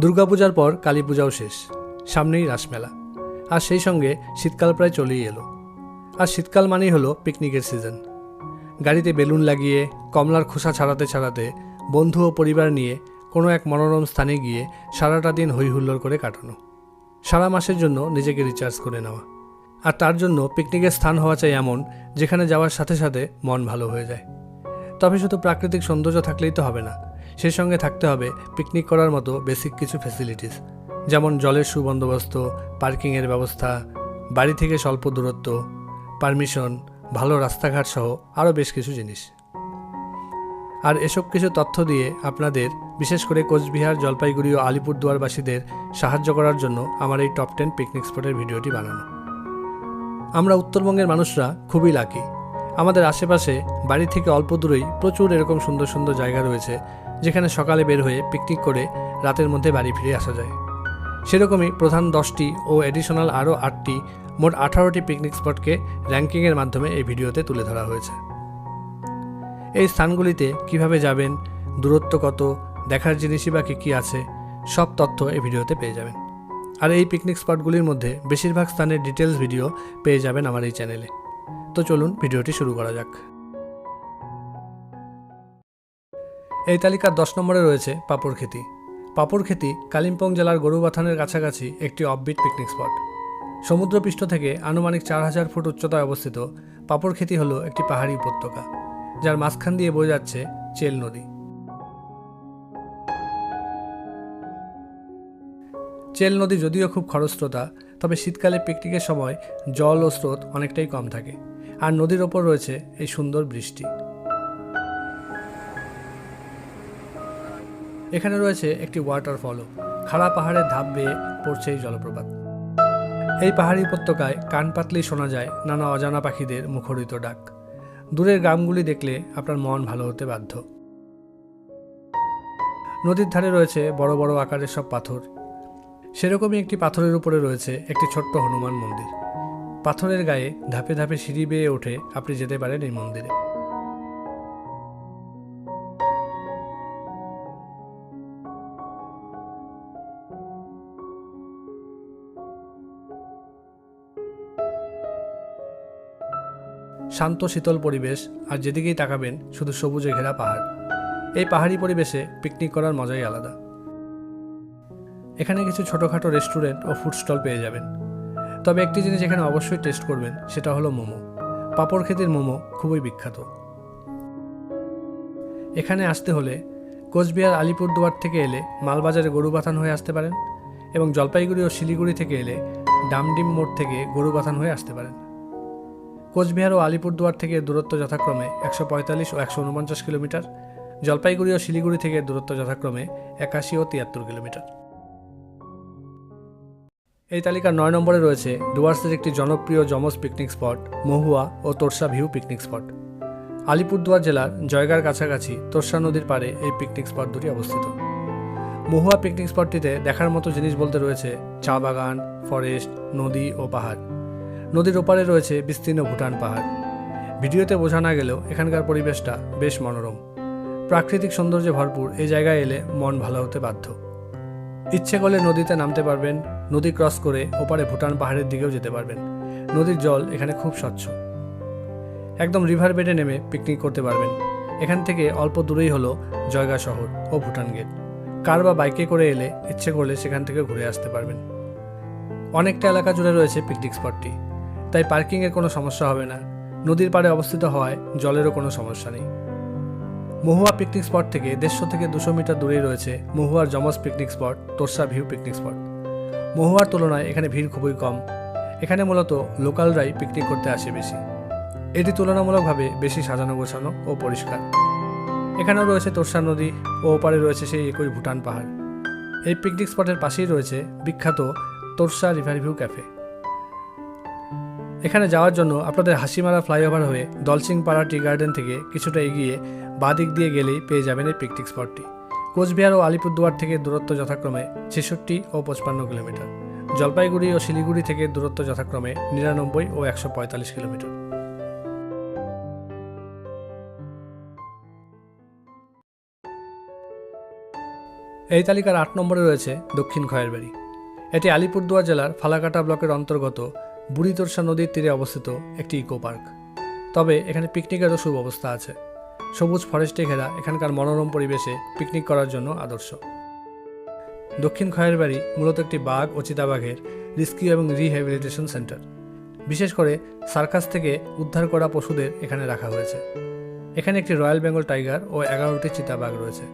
দুর্গাপূজার পর কালী পূজাও শেষ, সামনেই রাসমেলা। আর সেই সঙ্গে শীতকাল প্রায় চলেই এলো। আর শীতকাল মানেই হলো পিকনিকের সিজন। গাড়িতে বেলুন লাগিয়ে, কমলার খোসা ছাড়াতে ছাড়াতে বন্ধু ও পরিবার নিয়ে কোনো এক মনোরম স্থানে গিয়ে সারাটা দিন হই হুল্লোড় করে কাটানো। সারা মাসের জন্য নিজেকে রিচার্জ করে নেওয়া। আর তার জন্য পিকনিকের স্থান হওয়া চাই এমন, যেখানে যাওয়ার সাথে সাথে মন ভালো হয়ে যায়। তবে শুধু প্রাকৃতিক সৌন্দর্য থাকলেই তো হবে না। সেই সঙ্গে থাকতে হবে পিকনিক করার মতো বেসিক কিছু ফ্যাসিলিটিস যেমন জলের সুবন্দোবস্ত পার্কিংয়ের ব্যবস্থা, বাড়ি থেকে স্বল্প দূরত্ব পারমিশন ভালো রাস্তাঘাট সহ আরও বেশ কিছু জিনিস। আর এসব কিছু তথ্য দিয়ে আপনাদের, বিশেষ করে কোচবিহার, জলপাইগুড়ি ও আলিপুরদুয়ারবাসীদের সাহায্য করার জন্য আমার এই টপ টেন পিকনিক স্পটের ভিডিওটি বানানো। আমরা উত্তরবঙ্গের মানুষরা খুবই লাকি আমাদের আশেপাশে বাড়ি থেকে অল্প দূরেই প্রচুর এরকম সুন্দর সুন্দর জায়গা রয়েছে যেখানে সকালে বের হয়ে পিকনিক করে রাতের মধ্যে বাড়ি ফিরে আসা যায়। সেরকমই প্রধান দশটি ও অ্যাডিশনাল আরও আটটি, মোট আঠারোটি পিকনিক স্পটকে র্যাঙ্কিংয়ের মাধ্যমে এই ভিডিওতে তুলে ধরা হয়েছে। এই স্থানগুলিতে কীভাবে যাবেন, দূরত্ব কত, দেখার জিনিসই বা কী কী আছে, সব তথ্য এই ভিডিওতে পেয়ে যাবেন। আর এই পিকনিক স্পটগুলির মধ্যে বেশিরভাগ স্থানের ডিটেলস ভিডিও পেয়ে যাবেন আমার এই চ্যানেলে তো চলুন ভিডিওটি শুরু করা যাক। এই তালিকার দশ নম্বরে রয়েছে পাপড় খেতি। পাপড় খেতি কালিম্পং জেলার গরুবাথানের কাছাকাছি একটি অফবিট পিকনিক স্পট সমুদ্রপৃষ্ঠ থেকে আনুমানিক চার হাজার ফুট উচ্চতায় অবস্থিত পাপড় খেতি হল একটি পাহাড়ি উপত্যকা, যার মাঝখান দিয়ে বয়ে যাচ্ছে চেল নদী। চেল নদী যদিও খুব খরস্রোতা, তবে শীতকালে পিকনিকের সময় জল ও স্রোত অনেকটাই কম থাকে, আর নদীর ওপর রয়েছে এই সুন্দর বৃষ্টি। এখানে রয়েছে একটি ওয়াটারফলও খাড়া পাহাড়ের ধাপ বেয়ে পড়ছে এই জলপ্রপাত। এই পাহাড়ি উপত্যকায় কান পাতলেই শোনা যায় নানা অজানা পাখিদের মুখরিত ডাক। দূরের গ্রামগুলি দেখলে আপনার মন ভালো হতে বাধ্য। নদীর ধারে রয়েছে বড় বড় আকারের সব পাথর। সেরকমই একটি পাথরের উপরে রয়েছে একটি ছোট্ট হনুমান মন্দির। পাথরের গায়ে ধাপে ধাপে সিঁড়ি বেয়ে ওঠে আপনি যেতে পারেন এই মন্দিরে। শান্ত, শীতল পরিবেশ, আর যেদিকেই তাকাবেন, শুধু সবুজে ঘেরা পাহাড়। এই পাহাড়ি পরিবেশে পিকনিক করার মজাই আলাদা। এখানে কিছু ছোটোখাটো রেস্টুরেন্ট ও ফুড স্টল পেয়ে যাবেন। তবে একটি জিনিস এখানে অবশ্যই টেস্ট করবেন, সেটা হলো মোমো। পাপড় খেতির মোমো খুবই বিখ্যাত। এখানে আসতে হলে কোচবিহার আলিপুরদুয়ার থেকে এলে মালবাজারে গরুবাথান হয়ে আসতে পারেন এবং জলপাইগুড়ি ও শিলিগুড়ি থেকে এলে ডামডিম মোড় থেকে গরু গরুবাথান হয়ে আসতে পারেন। কোচবিহার ও আলিপুরদুয়ার থেকে দূরত্ব যথাক্রমে একশো পঁয়তাল্লিশ ও একশো উনপঞ্চাশ কিলোমিটার, জলপাইগুড়ি ও শিলিগুড়ি থেকে দূরত্ব যথাক্রমে একাশি ও তিয়াত্তর কিলোমিটার। এই তালিকার নয় নম্বরে রয়েছে ডুয়ার্সের একটি জনপ্রিয় জমজ পিকনিক স্পট, মহুয়া ও Torsa view picnic spot. Alipurduar জেলার জয়গার কাছাকাছি তোরসা নদীর পাড়ে এই পিকনিক স্পট দুটি অবস্থিত। মহুয়া পিকনিক স্পটটিতে দেখার মতো জিনিস বলতে রয়েছে চা বাগান, ফরেস্ট, নদী ও পাহাড়। নদীর ওপারে রয়েছে বিস্তীর্ণ ভুটান পাহাড়। ভিডিওতে বোঝা না গেলেও এখানকার পরিবেশটা বেশ মনোরম। প্রাকৃতিক সৌন্দর্যে ভরপুর এই জায়গায় এলে মন ভালো হতে বাধ্য। ইচ্ছে করলে নদীতে নামতে পারবেন, নদী ক্রস করে ওপারে ভুটান পাহাড়ের দিকেও যেতে পারবেন। নদীর জল এখানে খুব স্বচ্ছ। একদম রিভার বেডে নেমে পিকনিক করতে পারবেন। এখান থেকে অল্প দূরেই হলো জয়গা শহর ও ভুটান গেট। কার বা বাইকে করে এলে ইচ্ছে করলে সেখান থেকে ঘুরে আসতে পারবেন। অনেকটা এলাকা জুড়ে রয়েছে পিকনিক স্পটটি। তাই পার্কিংয়ের কোনো সমস্যা হবে না। নদীর পাড়ে অবস্থিত হওয়ায় জলেরও কোনো সমস্যা নেই। মহুয়া পিকনিক স্পট থেকে দেড়শো থেকে দুশো মিটার দূরেই রয়েছে মহুয়ার জমজ picnic spot, Torsa view picnic spot. মহুয়ার তুলনায় এখানে ভিড় খুবই কম। এখানে মূলত লোকালরাই পিকনিক করতে আসে বেশি। এটি তুলনামূলকভাবে বেশি সাজানো গোছানো ও পরিষ্কার। এখানেও রয়েছে তোরসা নদী ও ওপারে রয়েছে সেই একই ভুটান পাহাড়। এই পিকনিক স্পটের পাশেই রয়েছে বিখ্যাত তোরসা রিভার ভিউ ক্যাফে। এখানে যাওয়ার জন্য আপনাদের হাসিমারা ফ্লাইওভার হয়ে দলসিংপাড়া টি গার্ডেন থেকে কিছুটা এগিয়ে বাঁ দিক দিয়ে গেলেই পেয়ে যাবেন এই পিকনিক স্পটটি কোচবিহার ও আলিপুরদুয়ার থেকে দূরত্ব যথাক্রমে ছেষট্টি ও পঁচপান্ন কিলোমিটার। জলপাইগুড়ি ও শিলিগুড়ি থেকে দূরত্ব যথাক্রমে নিরানব্বই ও একশো পঁয়তাল্লিশ কিলোমিটার। এই তালিকার আট নম্বরে রয়েছে দক্ষিণ খয়েরবাড়ি। এটি আলিপুরদুয়ার জেলার ফালাকাটা ব্লকের অন্তর্গত বুড়িতরসা নদীর তীরে অবস্থিত একটি ইকো পার্ক তবে এখানে পিকনিকেরও সুব্যবস্থা আছে। সবুজ ফরেস্টে ঘেরা এখানকার মনোরম পরিবেশে পিকনিক করার জন্য আদর্শ। দক্ষিণ খয়েরবাড়ি মূলত একটি বাঘ ও চিতাবাঘের রিস্কিউ এবং রিহ্যাবিলিটেশন সেন্টার। বিশেষ করে সার্কাস থেকে উদ্ধার করা পশুদের এখানে রাখা হয়েছে। এখানে একটি রয়্যাল বেঙ্গল টাইগার ও এগারোটি চিতাবাঘ রয়েছে।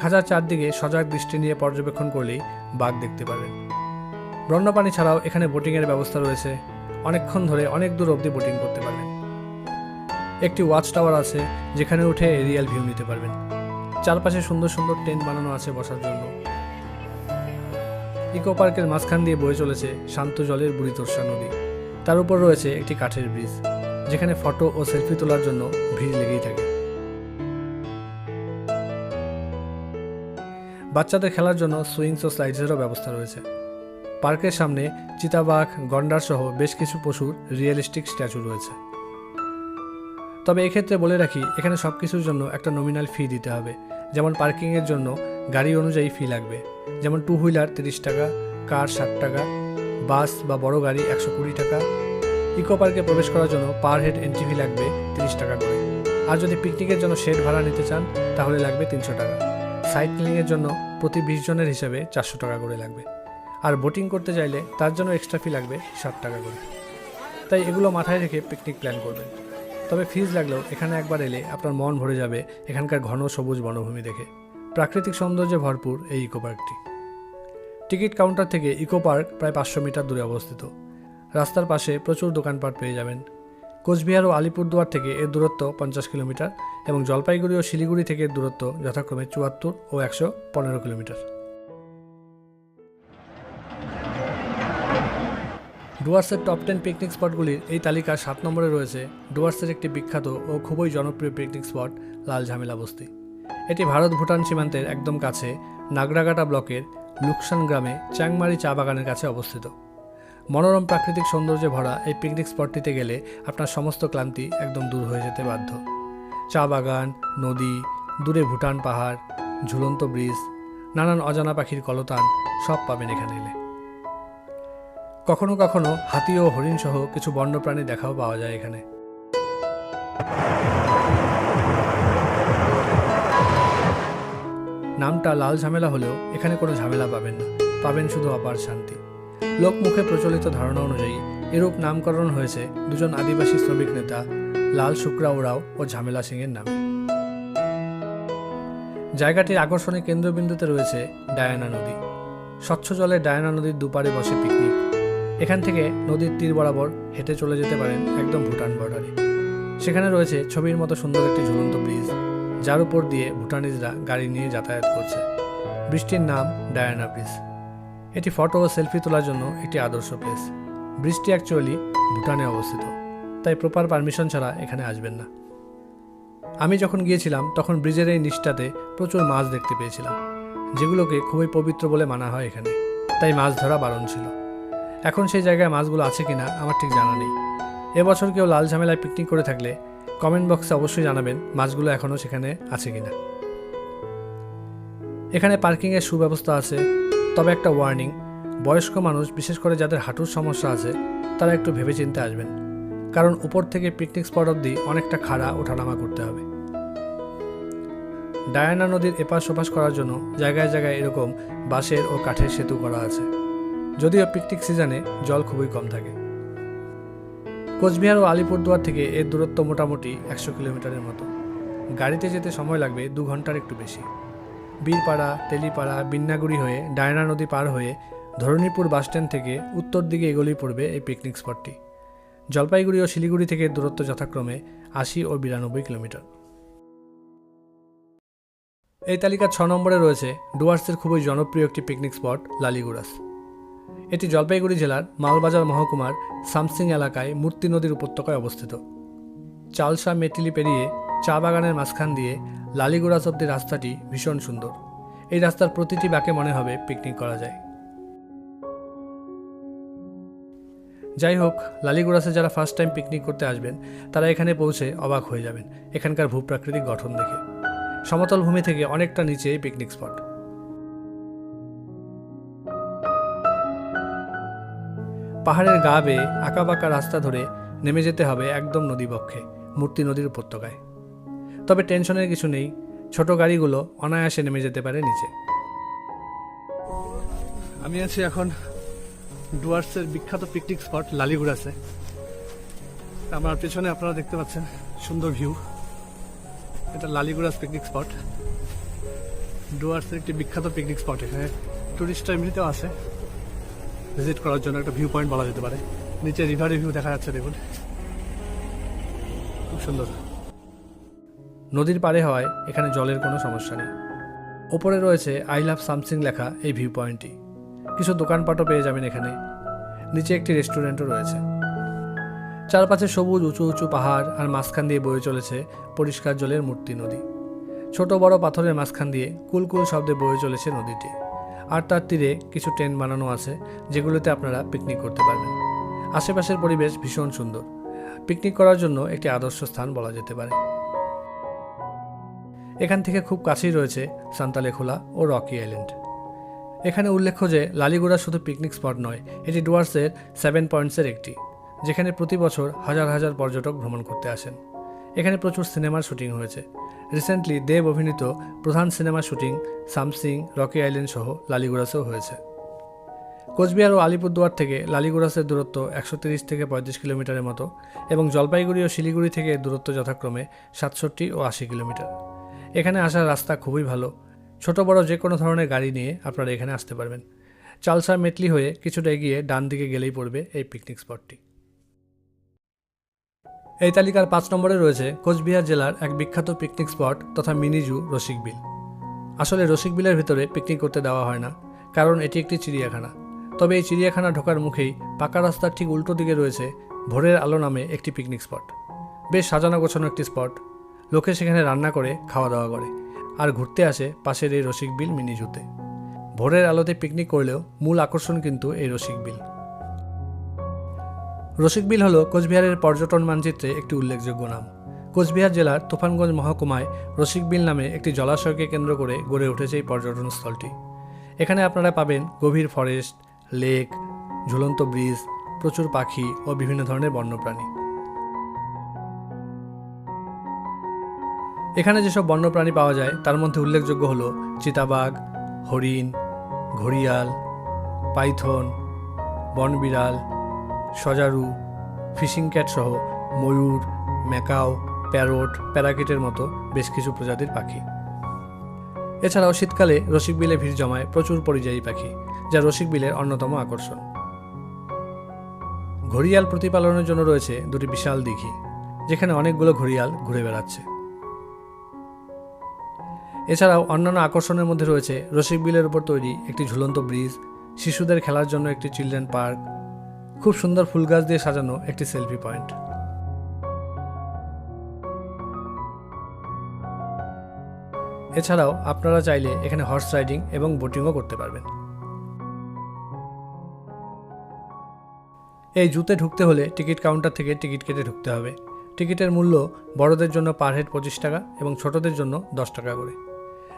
খাঁচার চারদিকে সজাগ দৃষ্টি নিয়ে পর্যবেক্ষণ করলেই বাঘ দেখতে পাবেন বন্যপ্রাণী ছাড়াও এখানে বোটিংয়ের ব্যবস্থা রয়েছে। অনেকক্ষণ ধরে অনেক দূর অবধি বোটিং করতে পারবেন। একটি ওয়াচ টাওয়ার আছে, যেখানে উঠে এরিয়াল ভিউ নিতে পারবেন। চারপাশে সুন্দর সুন্দর টেন্ট বানানো আছে বসার জন্য। ইকো পার্কের মাঝখান দিয়ে বয়ে চলেছে শান্ত জলের বুড়িতর্ষা নদী। তার উপর রয়েছে একটি কাঠের ব্রিজ, যেখানে ফটো ও সেলফি তোলার জন্য ভিড় লেগেই থাকে। বাচ্চাদের খেলার জন্য সুইংস ও স্লাইডসেরও ব্যবস্থা রয়েছে। পার্কের সামনে চিতাবাঘ গন্ডার সহ বেশ কিছু পশুর রিয়েলিস্টিক স্ট্যাচু রয়েছে। তবে এক্ষেত্রে বলে রাখি, এখানে সব কিছুর জন্য একটা নমিনাল ফি দিতে হবে। যেমন পার্কিংয়ের জন্য গাড়ি অনুযায়ী ফি লাগবে। যেমন টু হুইলার তিরিশ টাকা কার ষাট টাকা, বাস বা বড় গাড়ি একশো কুড়ি টাকা। ইকো পার্কে প্রবেশ করার জন্য পার হেড এন্ট্রি ফি লাগবে তিরিশ টাকা করে। আর যদি পিকনিকের জন্য শেড ভাড়া নিতে চান, তাহলে লাগবে তিনশো টাকা। সাইক্লিংয়ের জন্য প্রতি বিশ জনের হিসাবে চারশো টাকা করে লাগবে। আর বোটিং করতে চাইলে তার জন্য এক্সট্রা ফি লাগবে ষাট টাকা করে। তাই এগুলো মাথায় রেখে পিকনিক প্ল্যান করবেন। তবে ফিজ লাগলেও এখানে একবার এলে আপনার মন ভরে যাবে এখানকার ঘন সবুজ বনভূমি দেখে। প্রাকৃতিক সৌন্দর্যে ভরপুর এই ইকো পার্কটি টিকিট কাউন্টার থেকে ইকো পার্ক প্রায় পাঁচশো মিটার দূরে অবস্থিত। রাস্তার পাশে প্রচুর দোকানপাট পেয়ে যাবেন। কোচবিহার ও আলিপুরদুয়ার থেকে এর দূরত্ব পঞ্চাশ কিলোমিটার এবং জলপাইগুড়ি ও শিলিগুড়ি থেকে দূরত্ব যথাক্রমে চুয়াত্তর ও একশো পনেরো কিলোমিটার। ডুয়ার্সের টপ টেন পিকনিক স্পটগুলির এই তালিকার সাত নম্বরে রয়েছে। ডুয়ার্সের একটি বিখ্যাত ও খুবই জনপ্রিয় পিকনিক স্পট লাল ঝামেলা বস্তি। এটি ভারত ভুটান সীমান্তের একদম কাছে নাগরাগাটা ব্লকের লুকসান গ্রামে চাংমারি চা বাগানের কাছে অবস্থিত। মনোরম প্রাকৃতিক সৌন্দর্যে ভরা এই পিকনিক স্পটটিতে গেলে আপনার সমস্ত ক্লান্তি একদম দূর হয়ে যেতে বাধ্য। চা বাগান, নদী, দূরে ভুটান পাহাড়, ঝুলন্ত ব্রিজ, নানান অজানা পাখির কলতান সব পাবেন এখানে এলে। কখনো কখনো হাতি ও হরিণ সহ কিছু বন্যপ্রাণী দেখাও পাওয়া যায় এখানে। নামটা লাল ঝামেলা হলেও এখানে কোনো ঝামেলা পাবেন না। পাবেন শুধু অপার শান্তি। লোকমুখে প্রচলিত ধারণা অনুযায়ী এরূপ নামকরণ হয়েছে দুজন আদিবাসী শ্রমিক নেতা, লাল শুক্রা ওরাও ও ঝামেলা সিংয়ের নামে। জায়গাটির আকর্ষণের কেন্দ্রবিন্দুতে রয়েছে ডায়ানা নদী। স্বচ্ছ জলে ডায়ানা নদীর দুপারে বসে পিকনিক এখান থেকে নদীর তীর বরাবর হেঁটে চলে যেতে পারেন একদম ভুটান বর্ডারে। সেখানে রয়েছে ছবির মতো সুন্দর একটি ঝুলন্ত ব্রিজ, যার উপর দিয়ে ভুটানিজরা গাড়ি নিয়ে যাতায়াত করছে। বৃষ্টির নাম ডায়ানা ব্রিজ। এটি ফটো ও সেলফি তোলার জন্য একটি আদর্শ প্লেস। ব্রিজটি অ্যাকচুয়ালি ভুটানে অবস্থিত, তাই প্রপার পারমিশন ছাড়া এখানে আসবেন না। আমি যখন গিয়েছিলাম, তখন ব্রিজের এই নিচটাতে প্রচুর মাছ দেখতে পেয়েছিলাম, যেগুলোকে খুবই পবিত্র বলে মানা হয় এখানে, তাই মাছ ধরা বারণ ছিল। এখন সেই জায়গায় মাছগুলো আছে কিনা আমার ঠিক জানা নেই। এবছর কেউ লাল ঝামেলায় পিকনিক করে থাকলে কমেন্ট বক্সে অবশ্যই জানাবেন মাছগুলো এখনও সেখানে আছে কিনা। এখানে পার্কিংয়ের সুব্যবস্থা আছে, তবে একটা ওয়ার্নিং বয়স্ক মানুষ, বিশেষ করে যাদের হাঁটুর সমস্যা আছে, তারা একটু ভেবেচিন্তে আসবেন। কারণ উপর থেকে পিকনিক স্পট অবধি অনেকটা খাড়া ওঠানামা করতে হবে। ডায়ানা নদীর এপাশ ওপাশ করার জন্য জায়গায় জায়গায় এরকম বাঁশের ও কাঠের সেতু করা আছে। যদিও পিকনিক সিজনে জল খুবই কম থাকে। কোচবিহার ও আলিপুরদুয়ার থেকে এর দূরত্ব মোটামুটি একশো কিলোমিটারের মতো। গাড়িতে যেতে সময় লাগবে দু ঘণ্টার একটু বেশি। বীরপাড়া, তেলিপাড়া বিন্নাগুড়ি হয়ে ডায়না নদী পার হয়ে ধরণীপুর বাসস্ট্যান্ড থেকে উত্তর দিকে এগোলেই পড়বে এই পিকনিক স্পটটি। জলপাইগুড়ি ও শিলিগুড়ি থেকে দূরত্ব যথাক্রমে আশি ও বিরানব্বই কিলোমিটার। এই তালিকার ছ নম্বরে রয়েছে, ডুয়ার্সের খুবই জনপ্রিয় একটি পিকনিক স্পট, লালিগুড়াস। এটি জলপাইগুড়ি জেলার মালবাজার মহকুমার সামসিং এলাকায় মূর্তি নদীর উপত্যকায় অবস্থিত। চালসা মেটিলি পেরিয়ে চা বাগানের মাঝখান দিয়ে লালিগুড়াস অব্দি রাস্তাটি ভীষণ সুন্দর। এই রাস্তার প্রতিটি বাঁকে মনে হবে পিকনিক করা যায়। যাই হোক লালিগুড়াসে যারা ফার্স্ট টাইম পিকনিক করতে আসবেন, তারা এখানে পৌঁছে অবাক হয়ে যাবেন এখানকার ভূপ্রাকৃতিক গঠন দেখে। সমতল ভূমি থেকে অনেকটা নিচে পিকনিক স্পট পাহাড়ের গা বেয়ে আঁকাবাঁকা রাস্তা ধরে নেমে যেতে হবে একদম নদীবক্ষে, মূর্তি নদীর উপত্যকায়। তবে টেনশনের কিছু নেই, ছোট গাড়িগুলো অনায়াসে নেমে যেতে পারে নিচে। আমি আছি এখন ডুয়ার্সের বিখ্যাত পিকনিক স্পট লালিগুড়াসে আমার পেছনে আপনারা দেখতে পাচ্ছেন সুন্দর ভিউ। এটা লালিগুড়াস পিকনিক স্পট। ডুয়ার্সের একটি বিখ্যাত পিকনিক স্পট এখানে। টুরিস্টরা এমনিতেও আসে। ভিজিট করার জন্য একটা ভিউ পয়েন্ট বলা যেতে পারে। নিচে রিভারের ভিউ দেখা যাচ্ছে, দেখুন। খুব সুন্দর। নদীর পাড়ে হওয়ায় এখানে জলের কোনো সমস্যা নেই। ওপরে রয়েছে আই লাভ সামসিং লেখা এই ভিউ পয়েন্টটি কিছু দোকানপাটও পেয়ে যাবেন এখানে। নিচে একটি রেস্টুরেন্টও রয়েছে। চারপাশে সবুজ, উঁচু উঁচু পাহাড় আর মাঝখান দিয়ে বয়ে চলেছে পরিষ্কার জলের মূর্তি নদী। ছোট বড় পাথরের মাঝখান দিয়ে কুলকুল শব্দে বয়ে চলেছে নদীটি। আর তার তীরে কিছু টেন্ট বানানো আছে, যেগুলোতে আপনারা পিকনিক করতে পারবেন। আশেপাশের পরিবেশ ভীষণ সুন্দর। পিকনিক করার জন্য একটি আদর্শ স্থান বলা যেতে পারে। এখান থেকে খুব কাছেই রয়েছে সান্তালেখোলা ও রকি আইল্যান্ড। এখানে উল্লেখ্য যে, লালিগুড়া শুধু পিকনিক স্পট নয়, এটি ডুয়ার্সের সেভেন পয়েন্টসের একটি, যেখানে প্রতি বছর হাজার হাজার পর্যটক ভ্রমণ করতে আসেন। এখানে প্রচুর সিনেমার শুটিং হয়েছে। রিসেন্টলি দেব অভিনীত প্রধান সিনেমার শুটিং সামসিং, রকি আইল্যান্ড সহ লালিগুড়াসেও হয়েছে। কোচবিহার ও আলিপুরদুয়ার থেকে লালিগুড়াসের দূরত্ব একশো তিরিশ থেকে পঁয়ত্রিশ কিলোমিটারের মতো এবং জলপাইগুড়ি ও শিলিগুড়ি থেকে দূরত্ব যথাক্রমে সাতষট্টি ও আশি কিলোমিটার। এখানে আসার রাস্তা খুবই ভালো। ছোট, বড় যে কোনো ধরনের গাড়ি নিয়ে আপনারা এখানে আসতে পারবেন। চালসা মেটলি হয়ে কিছুটা এগিয়ে ডান দিকে গেলেই পড়বে এই পিকনিক স্পটটি এই তালিকার পাঁচ নম্বরে রয়েছে কোচবিহার জেলার এক বিখ্যাত পিকনিক স্পট তথা মিনি জু রসিকবিল আসলে রসিকবিলের ভিতরে পিকনিক করতে দেওয়া হয় না, কারণ এটি একটি চিড়িয়াখানা। তবে এই চিড়িয়াখানা ঢোকার মুখেই পাকা রাস্তার ঠিক উল্টো দিকে রয়েছে ভোরের আলো নামে একটি পিকনিক স্পট বেশ সাজানো গোছানো একটি স্পট লোকে সেখানে রান্না করে খাওয়া দাওয়া করে আর ঘুরতে আসে পাশের এই রসিকবিল মিনি জুতে। ভোরের আলোতে পিকনিক করলেও মূল আকর্ষণ কিন্তু এই রসিকবিল রসিকবিল হল কোচবিহারের পর্যটন মানচিত্রে একটি উল্লেখযোগ্য নাম। কোচবিহার জেলার তুফানগঞ্জ মহকুমায় রসিকবিল নামে একটি জলাশয়কে কেন্দ্র করে গড়ে উঠেছে এই পর্যটন স্থলটি। এখানে আপনারা পাবেন গভীর ফরেস্ট, লেক, ঝুলন্ত ব্রিজ, প্রচুর পাখি ও বিভিন্ন ধরনের বন্যপ্রাণী। এখানে যেসব বন্যপ্রাণী পাওয়া যায়, তার মধ্যে উল্লেখযোগ্য হলো চিতাবাঘ, হরিণ, ঘড়িয়াল, পাইথন, বনবিড়াল সজারু, ফিশিং ক্যাট সহ ময়ূর, ম্যাকাও, প্যারট, প্যারাকিটের মতো বেশ কিছু প্রজাতির পাখি। এছাড়াও শীতকালে রসিকবিলে ভিড় জমায় প্রচুর পরিযায়ী পাখি, যা রসিকবিলের অন্যতম আকর্ষণ। ঘড়িয়াল প্রতিপালনের জন্য রয়েছে দুটি বিশাল দিঘি, যেখানে অনেকগুলো ঘড়িয়াল ঘুরে বেড়াচ্ছে। এছাড়াও অন্যান্য আকর্ষণের মধ্যে রয়েছে রসিকবিলের উপর তৈরি একটি ঝুলন্ত ব্রিজ, শিশুদের খেলার জন্য একটি চিলড্রেন পার্ক খুব সুন্দর ফুল গাছ দিয়ে সাজানো একটি সেলফি পয়েন্ট এছাড়াও আপনারা চাইলে এখানে হর্স রাইডিং এবং বোটিংও করতে পারবেন। এই জুতে ঢুকতে হলে টিকিট কাউন্টার থেকে টিকিট কেটে ঢুকতে হবে। টিকিটের মূল্য বড়দের জন্য পার হেড পঁচিশ টাকা এবং ছোটদের জন্য দশ টাকা করে।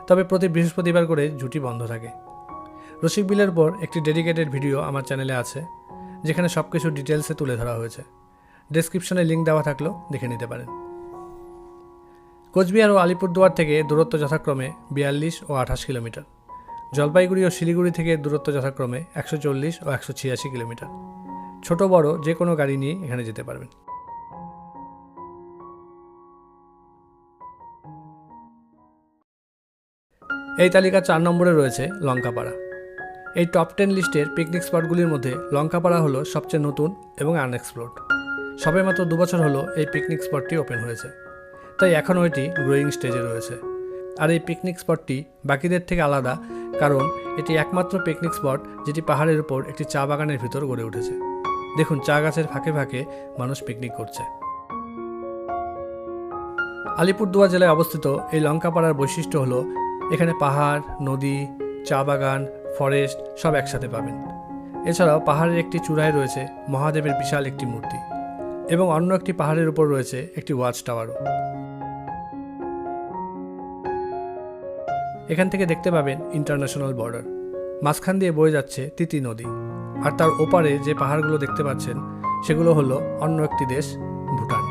তবে প্রতি বৃহস্পতিবার করে জুটি বন্ধ থাকে। রসিক বিলের পর একটি ডেডিকেটেড ভিডিও আমার চ্যানেলে আছে। যেখানে সব কিছু ডিটেলসে তুলে ধরা হয়েছে। ডেসক্রিপশনে লিঙ্ক দেওয়া থাকলেও দেখে নিতে পারেন। কোচবিহার ও আলিপুরদুয়ার থেকে দূরত্ব যথাক্রমে বিয়াল্লিশ ও আঠাশ কিলোমিটার। জলপাইগুড়ি ও শিলিগুড়ি থেকে দূরত্ব যথাক্রমে একশো চল্লিশ ও একশো ছিয়াশি কিলোমিটার। ছোট, বড় যে কোনো গাড়ি নিয়ে এখানে যেতে পারবেন। এই তালিকা চার নম্বরে রয়েছে লঙ্কাপাড়া। এই টপ টেন লিস্টের পিকনিক স্পটগুলির মধ্যে লঙ্কাপাড়া হলো সবচেয়ে নতুন এবং আনএক্সপ্লোর্ড সবে মাত্র দুবছর হলো এই পিকনিক স্পটটি ওপেন হয়েছে। তাই এখনও এটি গ্রোয়িং স্টেজে রয়েছে। আর এই পিকনিক স্পটটি বাকিদের থেকে আলাদা, কারণ এটি একমাত্র পিকনিক স্পট যেটি পাহাড়ের উপর একটি চা বাগানের ভিতর গড়ে উঠেছে। দেখুন, চা গাছের ফাঁকে ফাঁকে মানুষ পিকনিক করছে। আলিপুরদুয়ার জেলায় অবস্থিত এই লঙ্কাপাড়ার বৈশিষ্ট্য হলো এখানে পাহাড়, নদী, চা বাগান ফরেস্ট, সব একসাথে পাবেন। এছাড়াও পাহাড়ের একটি চূড়ায় রয়েছে মহাদেবের বিশাল একটি মূর্তি এবং অন্য একটি পাহাড়ের উপর রয়েছে একটি ওয়াচ টাওয়ারও। এখান থেকে দেখতে পাবেন ইন্টারন্যাশনাল বর্ডার। মাঝখান দিয়ে বয়ে যাচ্ছে তিতি নদী। আর তার ওপারে যে পাহাড়গুলো দেখতে পাচ্ছেন, সেগুলো হলো অন্য একটি দেশ, ভুটান।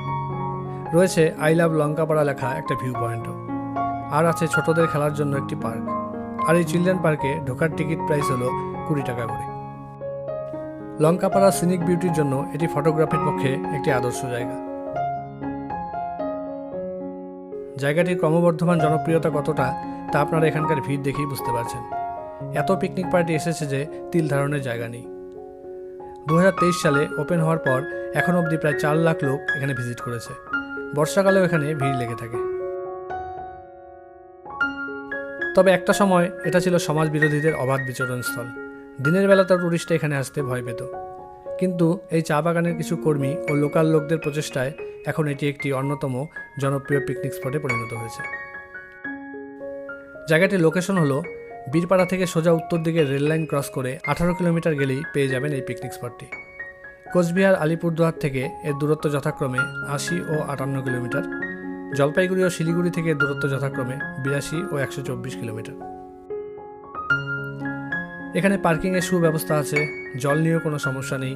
রয়েছে আই লাভ লঙ্কাপাড়া লেখা একটা ভিউ পয়েন্টও আর আছে ছোটদের খেলার জন্য একটি পার্ক। আর এই চিলড্রেন পার্কে ঢোকার টিকিট প্রাইস হলো কুড়ি টাকা করে। লঙ্কাপাড়া সিনিক বিউটির জন্য এটি ফটোগ্রাফির পক্ষে একটি আদর্শ জায়গা। জায়গাটির ক্রমবর্ধমান জনপ্রিয়তা কতটা, তা আপনারা এখানকার ভিড় দেখেই বুঝতে পারছেন। এত পিকনিক পার্টি এসেছে যে তিল ধারণের জায়গা নেই। দু হাজার তেইশ সালে ওপেন হওয়ার পর এখন অবধি প্রায় চার লাখ লোক এখানে ভিজিট করেছে। বর্ষাকালেও এখানে ভিড় লেগে থাকে। তবে একটা সময় এটা ছিল সমাজ বিরোধীদের অবাধ বিচরণস্থল। দিনের বেলা তো টুরিস্টরা এখানে আসতে ভয় পেত। কিন্তু এই চা বাগানের কিছু কর্মী ও লোকাল লোকদের প্রচেষ্টায় এখন এটি একটি অন্যতম জনপ্রিয় পিকনিক স্পটে পরিণত হয়েছে। জায়গাটির লোকেশন হলো বীরপাড়া থেকে সোজা উত্তর দিকে রেল লাইন ক্রস করে আঠারো কিলোমিটার গেলেই পেয়ে যাবেন এই পিকনিক স্পটটি কোচবিহার আলিপুরদুয়ার থেকে এর দূরত্ব যথাক্রমে আশি ও আটান্ন কিলোমিটার। জলপাইগুড়ি ও শিলিগুড়ি থেকে দূরত্ব যথাক্রমে বিরাশি ও একশো চব্বিশ কিলোমিটার। এখানে পার্কিংয়ের সুব্যবস্থা আছে, জল নিয়েও কোনো সমস্যা নেই,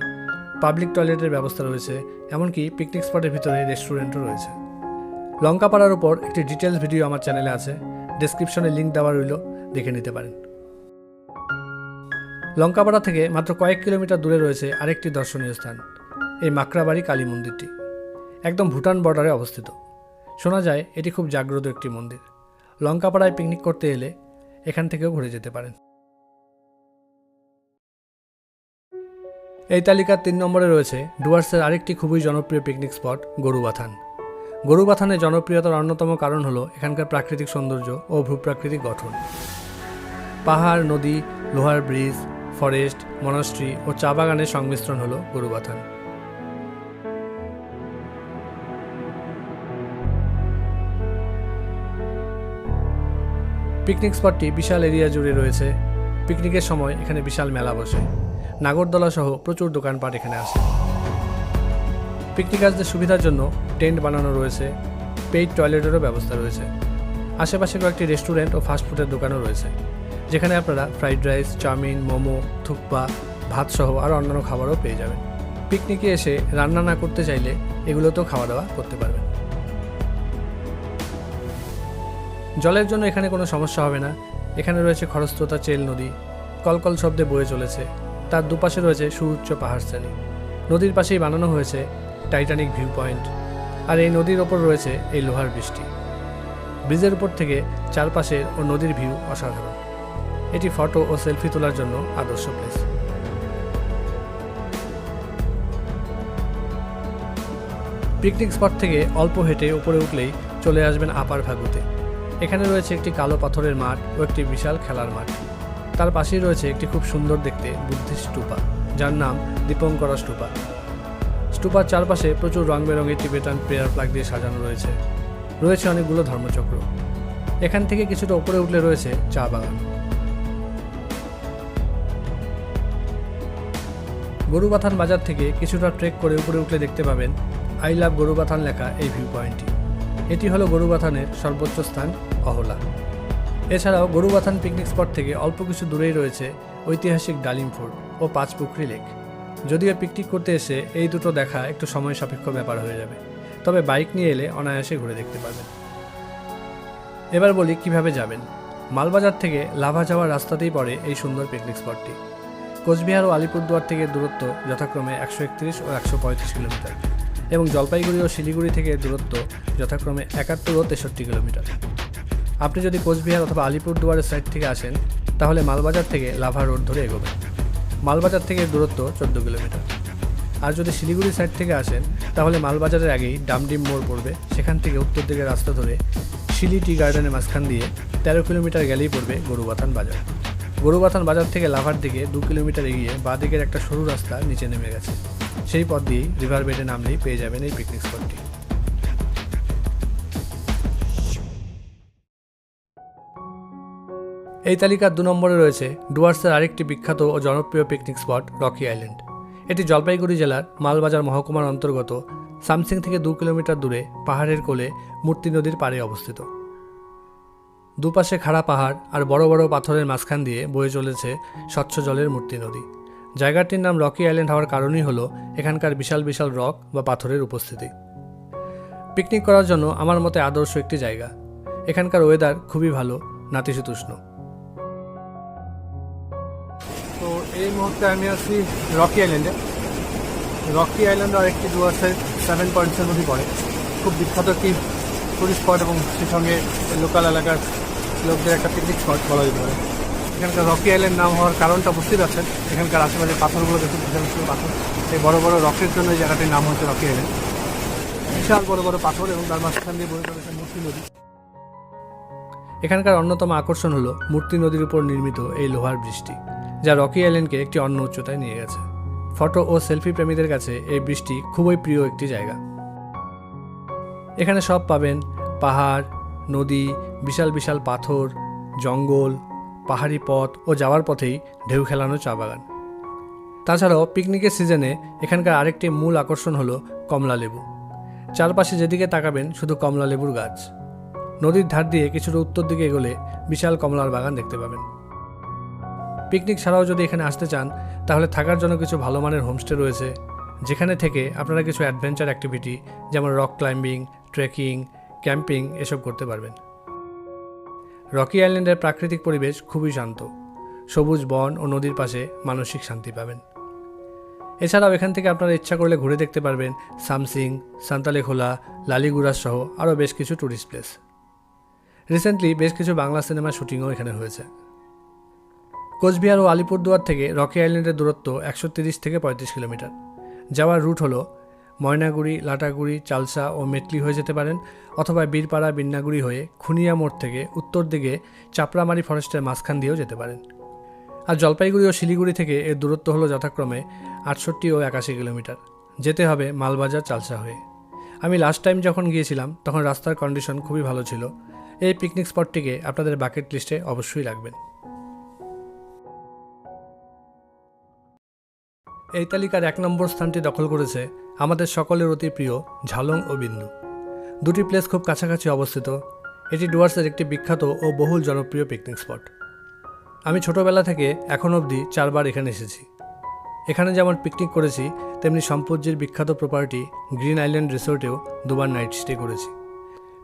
পাবলিক টয়লেটের ব্যবস্থা রয়েছে, এমনকি পিকনিক স্পটের ভিতরে রেস্টুরেন্টও রয়েছে। লঙ্কাপাড়ার উপর একটি ডিটেলস ভিডিও আমার চ্যানেলে আছে, ডেসক্রিপশনে লিঙ্ক দেওয়া রইল, দেখে নিতে পারেন। লঙ্কাপাড়া থেকে মাত্র কয়েক কিলোমিটার দূরে রয়েছে আরেকটি দর্শনীয় স্থান, এই মাকড়াবাড়ি কালী মন্দিরটি। একদম ভুটান বর্ডারে অবস্থিত। শোনা যায়, এটি খুব জাগ্রত একটি মন্দির। লঙ্কাপাড়ায় পিকনিক করতে এলে এখান থেকেও ঘুরে যেতে পারেন। এই তালিকার তিন নম্বরে রয়েছে ডুয়ার্সের আরেকটি খুবই জনপ্রিয় পিকনিক স্পট গরুবাথান। গরুবাথানের জনপ্রিয়তার অন্যতম কারণ হলো এখানকার প্রাকৃতিক সৌন্দর্য ও ভূপ্রাকৃতিক গঠন। পাহাড়, নদী, লোহার ব্রিজ, ফরেস্ট, মনাস্ট্রি ও চা বাগানের সংমিশ্রণ হলো গরুবাথান। পিকনিক স্পটটি বিশাল এরিয়া জুড়ে রয়েছে। পিকনিকের সময় এখানে বিশাল মেলা বসে। নাগরদোলা সহ প্রচুর দোকানপাট এখানে আসে পিকনিকারদের সুবিধার জন্য টেন্ট বানানো রয়েছে, পেইড টয়লেটেরও ব্যবস্থা রয়েছে। আশেপাশে কয়েকটি রেস্টুরেন্ট ও ফাস্টফুডের দোকানও রয়েছে, যেখানে আপনারা fried rice, chowmein, momo, thukpa, ভাত সহ আরও অন্যান্য খাবারও পেয়ে যাবেন। পিকনিকে এসে রান্না না করতে চাইলে এগুলোতেও খাওয়া দাওয়া করতে পারবেন। জলের জন্য এখানে কোনো সমস্যা হবে না। এখানে রয়েছে খরস্রোতা, চেল নদী। কলকল শব্দে বয়ে চলেছে। তার দুপাশে রয়েছে সুউচ্চ পাহাড় শ্রেণি। নদীর পাশেই বানানো হয়েছে টাইটানিক ভিউ পয়েন্ট আর এই নদীর ওপর রয়েছে এই লোহার বৃষ্টি। ব্রিজের উপর থেকে চারপাশের ও নদীর ভিউ অসাধারণ। এটি ফটো ও সেলফি তোলার জন্য আদর্শ প্লেস। পিকনিক স্পট থেকে অল্প হেঁটে উপরে উঠলেই চলে আসবেন আপার ভাগুতে এখানে রয়েছে একটি কালো পাথরের মাঠ ও একটি বিশাল খেলার মাঠ। তার পাশেই রয়েছে একটি খুব সুন্দর দেখতে বুদ্ধিস্ট স্টুপা যার নাম দীপঙ্করা স্টুপা স্টুপার চারপাশে প্রচুর রং বেরঙের টিবেটান প্রেয়ার ফ্ল্যাগ দিয়ে সাজানো রয়েছে। রয়েছে অনেকগুলো ধর্মচক্র। এখান থেকে কিছুটা উপরে উঠলে রয়েছে চা বাগান। গরুবাথান বাজার থেকে কিছুটা ট্রেক করে উপরে উঠলে দেখতে পাবেন আই লাভ গরুবাথান লেখা এই ভিউ পয়েন্টটি এটি হলো গরুবাথানের সর্বোচ্চ স্থান, অহলা। এছাড়াও গরুবাথান পিকনিক স্পট থেকে অল্প কিছু দূরেই রয়েছে ঐতিহাসিক ডালিম ফোর্ট ও পাঁচপুকুরি লেক। যদিও পিকনিক করতে এসে এই দুটো দেখা একটু সময় সাপেক্ষ ব্যাপার হয়ে যাবে, তবে বাইক নিয়ে এলে অনায়াসে ঘুরে দেখতে পারবেন। এবার বলি কীভাবে যাবেন। মালবাজার থেকে লাভা যাওয়ার রাস্তাতেই পড়ে এই সুন্দর পিকনিক স্পটটি কোচবিহার ও আলিপুরদুয়ার থেকে দূরত্ব যথাক্রমে একশো একত্রিশ ও একশো পঁয়ত্রিশ কিলোমিটার। এবং জলপাইগুড়ি ও শিলিগুড়ি থেকে দূরত্ব যথাক্রমে একাত্তর ও তেষট্টি কিলোমিটার। আপনি যদি কোচবিহার অথবা আলিপুরদুয়ারের সাইড থেকে আসেন, তাহলে মালবাজার থেকে লাভা রোড ধরে এগোবেন। মালবাজার থেকে দূরত্ব চোদ্দ কিলোমিটার। আর যদি শিলিগুড়ি সাইড থেকে আসেন, তাহলে মালবাজারের আগেই ডামডিম মোড় পড়বে। সেখান থেকে উত্তর দিকে রাস্তা ধরে শিলি টি গার্ডেনের মাঝখান দিয়ে তেরো কিলোমিটার গেলেই পড়বে গরুবাথান বাজার। গরুবাথান বাজার থেকে লাভার দিকে দু কিলোমিটার এগিয়ে বাঁ দিকের একটা সরু রাস্তা নিচে নেমে গেছে। সেই পথ দিয়েই রিভার বেডে নামলেই পেয়ে যাবেন এই পিকনিক স্পটটি এই তালিকার দু নম্বরে রয়েছে ডুয়ার্সের আরেকটি বিখ্যাত ও জনপ্রিয় পিকনিক স্পট রকি আইল্যান্ড এটি জলপাইগুড়ি জেলার মালবাজার মহকুমার অন্তর্গত সামসিং থেকে দু কিলোমিটার দূরে পাহাড়ের কোলে মূর্তি নদীর পাড়ে অবস্থিত। দুপাশে খাড়া পাহাড় আর বড় বড় পাথরের মাঝখান দিয়ে বয়ে চলেছে স্বচ্ছ জলের মূর্তি নদী। জায়গাটির নাম রকি আইল্যান্ড হওয়ার কারণই হলো এখানকার বিশাল বিশাল রক বা পাথরের উপস্থিতি। পিকনিক করার জন্য আমার মতে আদর্শ একটি জায়গা। এখানকার ওয়েদার খুবই ভালো, নাতিশীতোষ্ণ। তো এই মুহূর্তে আমি আছি রকি আইল্যান্ডে। রকি আইল্যান্ড আর একটি ডুয়ার্সের সেভেন পয়েন্টসের মধ্যে পড়ে। খুব বিখ্যাত একটি টুরিস্ট স্পট এবং সেই সঙ্গে লোকাল এলাকার লোকদের একটা পিকনিক স্পট বলা যেতে পারে। এখানকার রকি আইল্যান্ড নাম হওয়ার কারণটা বুঝতেই পারছেন। এখানকার আশেপাশে পাথরগুলো দেখুন, বিশাল বিশাল পাথর। এই বড় বড় রকের জন্য এই জায়গাটির নাম হচ্ছে রকি আইল্যান্ড বিশাল বড় বড় পাথর এবং তার মাঝখান দিয়ে বয়ে চলেছে মূর্তি নদী। এখানকার অন্যতম আকর্ষণ হলো মূর্তি নদীর উপর নির্মিত এই লোহার বৃষ্টি, যা রকি আইল্যান্ডকে একটি অন্য উচ্চতায় নিয়ে গেছে। ফটো ও সেলফি প্রেমীদের কাছে এই বৃষ্টি খুবই প্রিয় একটি জায়গা। এখানে সব পাবেন পাহাড়, নদী, বিশাল বিশাল পাথর, জঙ্গল পাহাড়ি পথ ও যাওয়ার পথেই ঢেউ খেলানো চা বাগান। তাছাড়াও পিকনিকের সিজনে এখানকার আরেকটি মূল আকর্ষণ হলো কমলা লেবু। চারপাশে যেদিকে তাকাবেন শুধু কমলা লেবুর গাছ। নদীর ধার দিয়ে কিছুটা উত্তর দিকে এগোলে বিশাল কমলার বাগান দেখতে পাবেন। পিকনিক ছাড়াও যদি এখানে আসতে চান, তাহলে থাকার জন্য কিছু ভালো মানের হোমস্টে রয়েছে, যেখানে থেকে আপনারা কিছু অ্যাডভেঞ্চার অ্যাক্টিভিটি, যেমন রক ক্লাইম্বিং, ট্রেকিং, ক্যাম্পিং এসব করতে পারবেন। রকি আইল্যান্ডের প্রাকৃতিক পরিবেশ খুবই শান্ত। সবুজ বন ও নদীর পাশে মানসিক শান্তি পাবেন। এছাড়াও এখান থেকে আপনারা ইচ্ছা করলে ঘুরে দেখতে পারবেন সামসিং, সান্তালেখোলা, লালিগুড়া সহ আরও বেশ কিছু ট্যুরিস্ট প্লেস রিসেন্টলি বেশ কিছু বাংলা সিনেমার শুটিংও এখানে হয়েছে। কোচবিহার ও আলিপুরদুয়ার থেকে রকি আইল্যান্ডের দূরত্ব একশো থেকে পঁয়ত্রিশ কিলোমিটার। যাওয়ার রুট হলো ময়নাগুড়ি, লাটাগুড়ি, চালসা ও মেটলি হয়ে যেতে পারেন অথবা বীরপাড়া, বিন্নাগুড়ি হয়ে খুনিয়া মোড় থেকে উত্তর দিকে চাপড়ামারি ফরেস্টের মাঝখান দিয়েও যেতে পারেন। আর জলপাইগুড়ি ও শিলিগুড়ি থেকে এর দূরত্ব হলো যথাক্রমে আটষট্টি ও একাশি কিলোমিটার। যেতে হবে মালবাজার চালসা হয়ে। আমি লাস্ট টাইম যখন গিয়েছিলাম, তখন রাস্তার কন্ডিশন খুবই ভালো ছিল। এই পিকনিক স্পটটিকে আপনাদের বাকেট লিস্টে অবশ্যই রাখবেন। এই তালিকার এক নম্বর স্থানটি দখল করেছে আমাদের সকলের অতি প্রিয় ঝালং ও বিন্দু। দুটি প্লেস খুব কাছাকাছি অবস্থিত। এটি ডুয়ার্সের একটি বিখ্যাত ও বহুল জনপ্রিয় পিকনিক স্পট আমি ছোটোবেলা থেকে এখন অবধি চারবার এখানে এসেছি। এখানে যেমন পিকনিক করেছি, তেমনি সম্পজ্জির বিখ্যাত প্রপার্টি গ্রিন আইল্যান্ড রিসোর্টেও দুবার নাইট স্টে করেছি।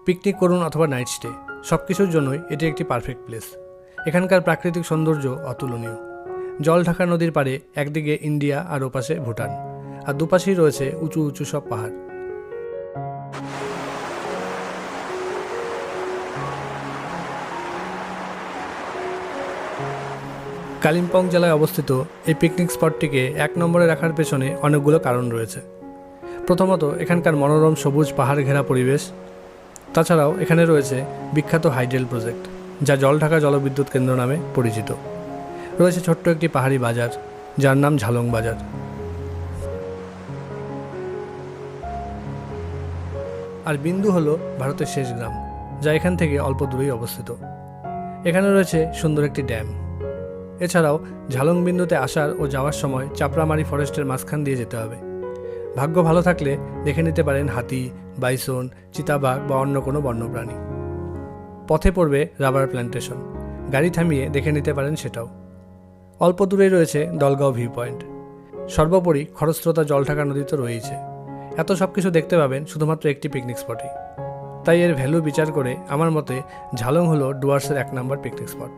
পিকনিক করুন অথবা নাইট স্টে সব কিছুর জন্যই এটি একটি পারফেক্ট প্লেস এখানকার প্রাকৃতিক সৌন্দর্য অতুলনীয়। জল ঢাকা নদীর পাড়ে একদিকে ইন্ডিয়া আর ওপাশে ভুটান। আর দুপাশেই রয়েছে উঁচু উঁচু সব পাহাড়। কালিম্পং জেলায় অবস্থিত এই পিকনিক স্পটটিকে এক নম্বরে রাখার পেছনে অনেকগুলো কারণ রয়েছে। প্রথমত, এখানকার মনোরম সবুজ পাহাড় ঘেরা পরিবেশ। তাছাড়াও এখানে রয়েছে বিখ্যাত হাইডেল প্রজেক্ট, যা জলঢাকা জলবিদ্যুৎ কেন্দ্র নামে পরিচিত। রয়েছে ছোট্ট একটি পাহাড়ি বাজার, যার নাম ঝালং বাজার। আর বিন্দু হলো ভারতের শেষ গ্রাম, যা এখান থেকে অল্প দূরেই অবস্থিত। এখানে রয়েছে সুন্দর একটি ড্যাম। এছাড়াও ঝালং বিন্দুতে আসার ও যাওয়ার সময় চাপড়ামারি ফরেস্টের মাঝখান দিয়ে যেতে হবে। ভাগ্য ভালো থাকলে দেখে নিতে পারেন হাতি, বাইসন, চিতাবাঘ বা অন্য কোনো বন্যপ্রাণী। পথে পড়বে রাবার প্ল্যান্টেশন গাড়ি থামিয়ে দেখে নিতে পারেন সেটাও। অল্প দূরেই রয়েছে দলগাঁও ভিউ পয়েন্ট সর্বোপরি খরস্রোতা জলঢাকা নদী তো রয়েছে এত সব কিছু দেখতে পাবেন শুধুমাত্র একটি পিকনিক স্পটে তাই এর ভ্যালু বিচার করে আমার মতে ঝালং হলো ডুয়ার্সের এক নম্বর পিকনিক স্পট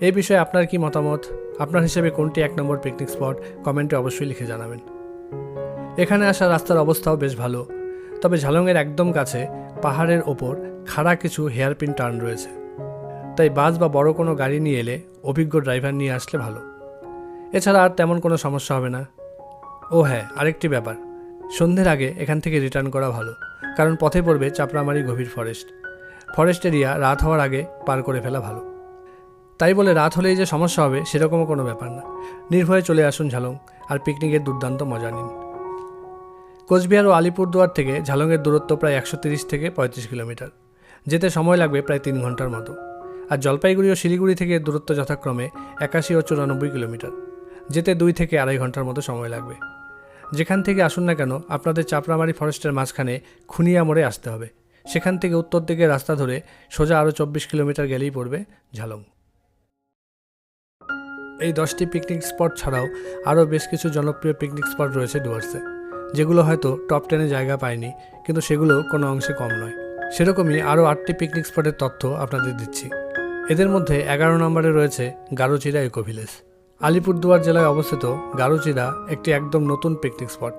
এই বিষয়ে আপনার কি মতামত? আপনার হিসেবে কোনটি এক নম্বর পিকনিক স্পট কমেন্টে অবশ্যই লিখে জানাবেন। এখানে আসা রাস্তার অবস্থাও বেশ ভালো। তবে ঝালংয়ের একদম কাছে পাহাড়ের ওপর খাড়া কিছু হেয়ারপিন টার্ন রয়েছে। তাই বাস বা বড় কোনো গাড়ি নিয়ে এলে অভিজ্ঞ ড্রাইভার নিয়ে আসলে ভালো। এছাড়া আর তেমন কোনো সমস্যা হবে না। ও হ্যাঁ আরেকটি ব্যাপার। সন্ধ্যের আগে এখান থেকে রিটার্ন করা ভালো, কারণ পথে পড়বে চাপড়ামারি গভীর ফরেস্ট। ফরেস্ট এরিয়া রাত হওয়ার আগে পার করে ফেলা ভালো। তাই বলে রাত হলেই যে সমস্যা হবে সেরকমও কোনো ব্যাপার না। নির্ভয়ে চলে আসুন ঝালং, আর পিকনিকের দুর্দান্ত মজা নিন। কোচবিহার ও আলিপুরদুয়ার থেকে ঝালংয়ের দূরত্ব প্রায় একশো থেকে পঁয়ত্রিশ কিলোমিটার। যেতে সময় লাগবে প্রায় তিন ঘণ্টার মতো। আর জলপাইগুড়ি ও শিলিগুড়ি থেকে দূরত্ব যথাক্রমে একাশি ও চুরানব্বই কিলোমিটার, যেতে দুই থেকে আড়াই ঘণ্টার মতো সময় লাগবে। যেখান থেকে আসুন না কেন, আপনাদের চাপড়ামারি ফরেস্টের মাঝখানে খুনিয়া মোড়ে আসতে হবে। সেখান থেকে উত্তর দিকে রাস্তা ধরে সোজা আরও চব্বিশ কিলোমিটার গেলেই পড়বে ঝালং। এই দশটি পিকনিক স্পট ছাড়াও আরও বেশ কিছু জনপ্রিয় পিকনিক স্পট রয়েছে ডুয়ার্সে, যেগুলো হয়তো টপ টেনে জায়গা পায়নি, কিন্তু সেগুলো কোনো অংশে কম নয়। সেরকমই আরও আটটি পিকনিক স্পটের তথ্য আপনাদের দিচ্ছি। এদের মধ্যে এগারো নম্বরে রয়েছে গারোচিরা ইকো ভিলেজ আলিপুরদুয়ার জেলায় অবস্থিত গারোচিরা একটি একদম নতুন পিকনিক স্পট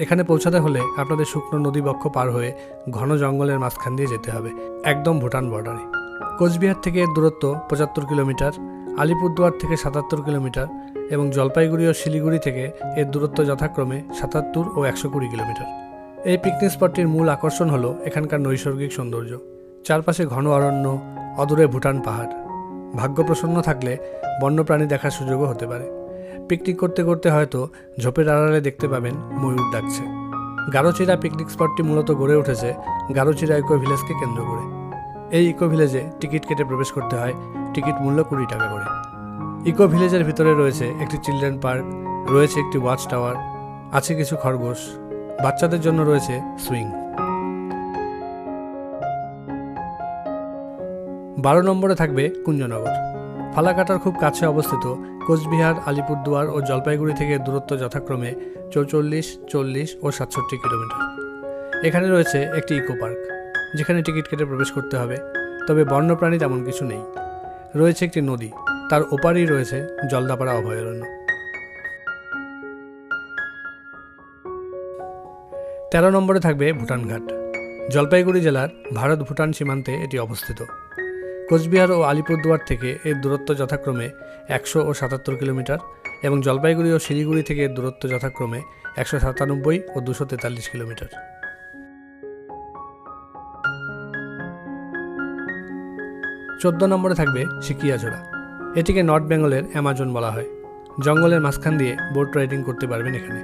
এখানে পৌঁছাতে হলে আপনাদের শুকনো নদী বক্ষ পার হয়ে ঘন জঙ্গলের মাঝখান দিয়ে যেতে হবে, একদম ভুটান বর্ডারে কোচবিহার থেকে এর দূরত্ব পঁচাত্তর কিলোমিটার, আলিপুরদুয়ার থেকে সাতাত্তর কিলোমিটার এবং জলপাইগুড়ি ও শিলিগুড়ি থেকে এর দূরত্ব যথাক্রমে সাতাত্তর ও একশো কুড়ি কিলোমিটার। এই পিকনিক স্পটটির মূল আকর্ষণ হলো এখানকার নৈসর্গিক সৌন্দর্য। চারপাশে ঘন অরণ্য অদূরে ভুটান পাহাড়। ভাগ্য প্রসন্ন থাকলে বন্যপ্রাণী দেখার সুযোগও হতে পারে। পিকনিক করতে করতে হয়তো ঝোপের আড়ালে দেখতে পাবেন ময়ূর ডাকছে। গারোচিরা পিকনিক স্পটটি মূলত গড়ে উঠেছে গারোচিরা ইকো ভিলেজকে কেন্দ্র করে। এই ইকো ভিলেজে টিকিট কেটে প্রবেশ করতে হয় টিকিট মূল্য কুড়ি টাকা করে। ইকো ভিলেজের ভিতরে রয়েছে একটি চিলড্রেন পার্ক, রয়েছে একটি ওয়াচ টাওয়ার, আছে কিছু খরগোশ, বাচ্চাদের জন্য রয়েছে সুইং। বারো নম্বরে থাকবে কুঞ্জনগর। ফালাকাটার খুব কাছে অবস্থিত কোচবিহার, আলিপুরদুয়ার ও জলপাইগুড়ি থেকে দূরত্ব যথাক্রমে চৌচল্লিশ, চল্লিশ ও সাতষট্টি কিলোমিটার। এখানে রয়েছে একটি ইকো পার্ক, যেখানে টিকিট কেটে প্রবেশ করতে হবে, তবে বন্যপ্রাণী তেমন কিছু নেই। রয়েছে একটি নদী, তার ওপারেই রয়েছে জলদাপাড়া অভয়ারণ্য। তেরো নম্বরে থাকবে ভুটানঘাট। জলপাইগুড়ি জেলার ভারত ভুটান সীমান্তে এটি অবস্থিত। কোচবিহার ও আলিপুরদুয়ার থেকে এর দূরত্ব যথাক্রমে একশো ও সাতাত্তর কিলোমিটার এবং জলপাইগুড়ি ও শিলিগুড়ি থেকে এর দূরত্ব যথাক্রমে একশো সাতানব্বই ও দুশো তেতাল্লিশ কিলোমিটার। চোদ্দ নম্বরে থাকবে সিকিয়াঝোড়া এটিকে নর্থ বেঙ্গলের অ্যামাজন বলা হয়। জঙ্গলের মাঝখান দিয়ে বোট রাইডিং করতে পারবেন এখানে।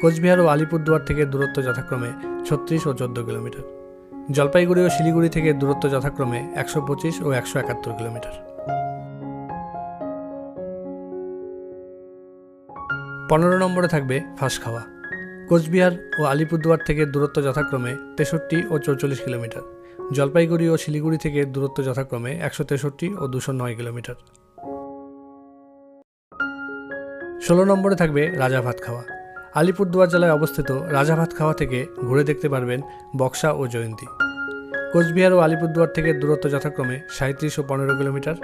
কোচবিহার ও আলিপুরদুয়ার থেকে দূরত্ব যথাক্রমে ছত্রিশ ও চোদ্দ কিলোমিটার। জলপাইগুড়ি ও শিলিগুড়ি থেকে দূরত্ব যথাক্রমে একশো পঁচিশ ও একশো একাত্তর কিলোমিটার। পনেরো নম্বরে থাকবে ফাঁসখাওয়া। কোচবিহার ও আলিপুরদুয়ার থেকে দূরত্ব যথাক্রমে তেষট্টি ও চৌচল্লিশ কিলোমিটার। জলপাইগুড়ি ও শিলিগুড়ি থেকে দূরত্ব যথাক্রমে একশো তেষট্টি ও দুশো নয় কিলোমিটার। ষোলো নম্বরে থাকবে রাজা ভাত খাওয়া আলিপুরদুয়ার জেলায় অবস্থিত রাজা ভাত খাওয়া থেকে ঘুরে দেখতে পারবেন বক্সা ও জয়ন্তী। কোচবিহার ও আলিপুরদুয়ার থেকে দূরত্ব যথাক্রমে সাঁত্রিশ ও পনেরো কিলোমিটার।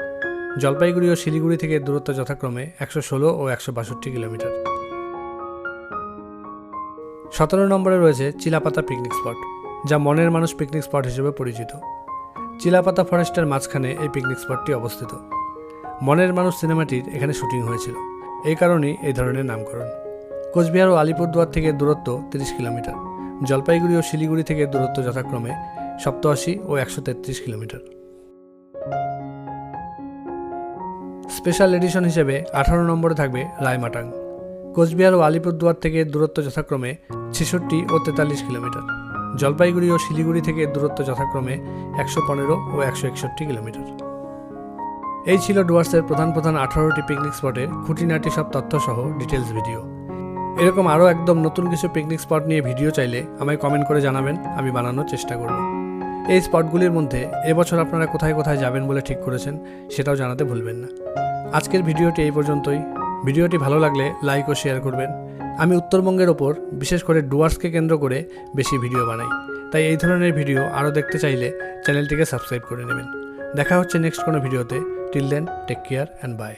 জলপাইগুড়ি ও শিলিগুড়ি থেকে দূরত্ব যথাক্রমে একশো ষোলো ও একশো বাষট্টি কিলোমিটার। সতেরো নম্বরে রয়েছে চিলাপাতা পিকনিক স্পট, যা মনের মানুষ পিকনিক স্পট হিসেবে পরিচিত। চিলাপাতা ফরেস্টের মাঝখানে এই পিকনিক স্পটটি অবস্থিত। মনের মানুষ সিনেমাটির এখানে শুটিং হয়েছিল। এই কারণেই এই ধরনের নামকরণ। কোচবিহার ও আলিপুরদুয়ার থেকে দূরত্ব তিরিশ কিলোমিটার। জলপাইগুড়ি ও শিলিগুড়ি থেকে দূরত্ব যথাক্রমে সপ্তআশি ও একশো তেত্রিশ কিলোমিটার। স্পেশাল এডিশন হিসেবে আঠারো নম্বরে থাকবে রায়মাটাং। কোচবিহার ও আলিপুরদুয়ার থেকে দূরত্ব যথাক্রমে ছেষট্টি ও তেতাল্লিশ কিলোমিটার। জলপাইগুড়ি ও শিলিগুড়ি থেকে দূরত্ব যথাক্রমে একশো পনেরো ও একশো একষট্টি কিলোমিটার। এই ছিল ডুয়ার্সের প্রধান প্রধান আঠারোটি পিকনিক স্পটের খুঁটিনাটি সব তথ্য সহ ডিটেলস ভিডিও। এরকম আরও একদম নতুন কিছু পিকনিক স্পট নিয়ে ভিডিও চাইলে আমায় কমেন্ট করে জানাবেন, আমি বানানোর চেষ্টা করব। এই স্পটগুলির মধ্যে এবছর আপনারা কোথায় কোথায় যাবেন বলে ঠিক করেছেন, সেটাও জানাতে ভুলবেন না। আজকের ভিডিওটি এই পর্যন্তই। ভিডিওটি ভালো লাগলে লাইক ও শেয়ার করবেন। আমি উত্তরবঙ্গের ওপর বিশেষ করে ডুয়ার্সকে কেন্দ্র করে বেশি ভিডিও বানাই। তাই এই ধরনের ভিডিও আরও দেখতে চাইলে চ্যানেলটিকে সাবস্ক্রাইব করে নেবেন। দেখা হচ্ছে নেক্সট কোনো ভিডিওতে till then take care and bye